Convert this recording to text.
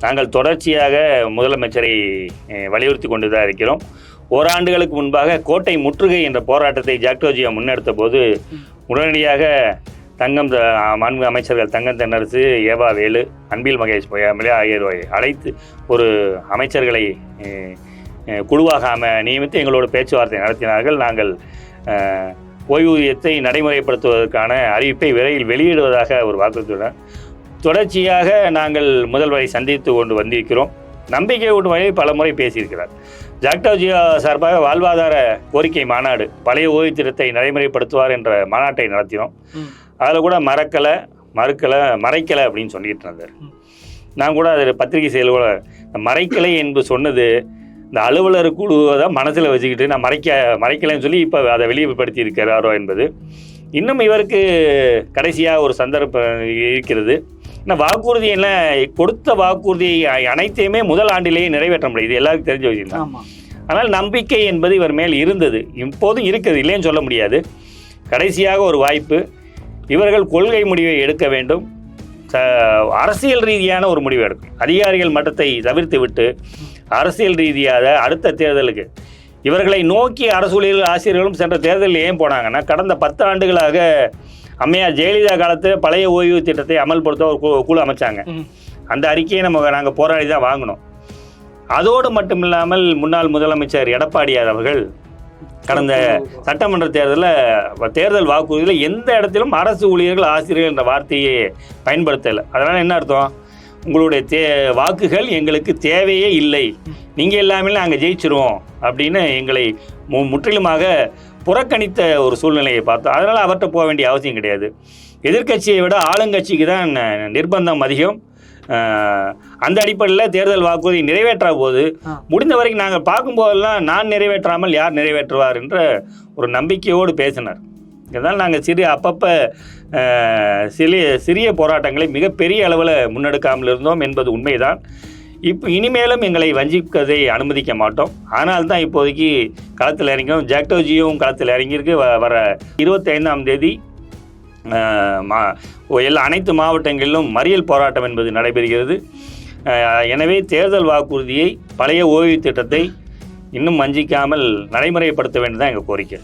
நாங்கள் தொடர்ச்சியாக முதலமைச்சரை வலியுறுத்தி கொண்டு தான் இருக்கிறோம். ஓராண்டுகளுக்கு முன்பாக கோட்டை முற்றுகை என்ற போராட்டத்தை ஜாக்டோஜியா முன்னெடுத்த போது உடனடியாக தங்கம் த- மாண்பு அமைச்சர்கள் தங்கம் தென்னரசு ஏவா வேலு அன்பில் மகேஷ் பொய்யாமலே ஆகியோரை அழைத்து ஒரு அமைச்சர்களை குழுவாக அம நியமித்து எங்களோட பேச்சுவார்த்தை நடத்தினார்கள். நாங்கள் ஓய்வூதியத்தை நடைமுறைப்படுத்துவதற்கான அறிவிப்பை விரைவில் வெளியிடுவதாக ஒரு வாக்குறுதியுடன் தொடர்ச்சியாக நாங்கள் முதல்வரை சந்தித்து கொண்டு வந்திருக்கிறோம். நம்பிக்கை ஊட்டும் வகையில் பல முறை பேசியிருக்கிறார். ஜாக்டோஜியா சார்பாக வாழ்வாதார கோரிக்கை மாநாடு பழைய ஓய்வுத்திட்டத்தை நடைமுறைப்படுத்துவார் என்ற மாநாட்டை நடத்தினோம். அதில் கூட மறக்கலை மறுக்கலை மறைக்கலை அப்படின்னு சொல்லிட்டு இருந்தார். நான் கூட அதில் பத்திரிகை செயல் கூட மறைக்கலை என்று சொன்னது இந்த அலுவலர் குழுவை தான் மனசில் வச்சுக்கிட்டு நான் மறைக்க மறைக்கலைன்னு சொல்லி இப்போ அதை வெளிப்படுத்தி இருக்கிறாரோ என்பது. இன்னும் இவருக்கு கடைசியாக ஒரு சந்தர்ப்பம் இருக்கிறது. ஆனால் வாக்குறுதி என்ன கொடுத்த வாக்குறுதி அனைத்தையுமே முதல் ஆண்டிலேயே நிறைவேற்ற முடியுது இது எல்லாருக்கும் தெரிஞ்ச விஷயம் ஆனால் நம்பிக்கை என்பது இவர் மேல் இருந்தது. இப்போதும் இருக்குது இல்லைன்னு சொல்ல முடியாது. கடைசியாக ஒரு வாய்ப்பு இவர்கள் கொள்கை முடிவை எடுக்க வேண்டும். அரசியல் ரீதியான ஒரு முடிவு எடுக்கும் அதிகாரிகள் மட்டத்தை தவிர்த்து விட்டு அரசியல் ரீதியாக அடுத்த தேர்தலுக்கு இவர்களை நோக்கி அரசு ஊழியர்கள் ஆசிரியர்களும் சென்ற தேர்தலில் ஏன் போனாங்கன்னா கடந்த பத்து ஆண்டுகளாக அம்மையார் ஜெயலலிதா காலத்தில் பழைய ஓய்வு திட்டத்தை அமல்படுத்த ஒரு குழு அமைச்சாங்க. அந்த அறிக்கையை நம்ம நாங்கள் போராடி தான் வாங்கினோம். அதோடு மட்டும் இல்லாமல் முன்னாள் முதலமைச்சர் எடப்பாடியார் அவர்கள் கடந்த சட்டமன்ற தேர்தலில் தேர்தல் வாக்குறுதியில் எந்த இடத்திலும் அரசு ஊழியர்கள் ஆசிரியர்கள் என்ற வார்த்தையை பயன்படுத்தலை. அதனால் என்ன அர்த்தம்? உங்களுடைய தே வாக்குகள் எங்களுக்கு தேவையே இல்லை. நீங்கள் எல்லாமே நாங்கள் ஜெயிச்சிருவோம் அப்படின்னு எங்களை மு முற்றிலுமாக புறக்கணித்த ஒரு சூழ்நிலையை பார்த்தோம். அதனால் அவர்கிட்ட போக வேண்டிய அவசியம் கிடையாது. எதிர்க்கட்சியை விட ஆளுங்கட்சிக்கு தான் நிர்பந்தம் அதிகம். அந்த அடிப்படையில் தேர்தல் வாக்குறுதி நிறைவேற்ற போது. முடிந்த வரைக்கும் நாங்கள் பார்க்கும்போதெல்லாம் நான் நிறைவேற்றாமல் யார் நிறைவேற்றுவார் என்ற ஒரு நம்பிக்கையோடு பேசினார். இதனால் நாங்கள் சிறிய அப்பப்போ சிறிய சிறிய போராட்டங்களை மிகப்பெரிய அளவில் முன்னெடுக்காமல் இருந்தோம் என்பது உண்மைதான். இப்போ இனிமேலும் எங்களை வஞ்சிப்பதை அனுமதிக்க மாட்டோம். ஆனால் தான் இப்போதைக்கு களத்தில் இறங்கிறோம் ஜாக்டோஜியும் களத்தில் இறங்கியிருக்கு. வ- வர இருபத்தைந்தாம் தேதி மா எல்லா அனைத்து மாவட்டங்களிலும் மறியல் போராட்டம் என்பது நடைபெறுகிறது. எனவே தேர்தல் வாக்குறுதியை பழைய ஓய்வு திட்டத்தை இன்னும் வஞ்சிக்காமல் நடைமுறைப்படுத்த வேண்டியதான் தான் எங்கள் கோரிக்கை.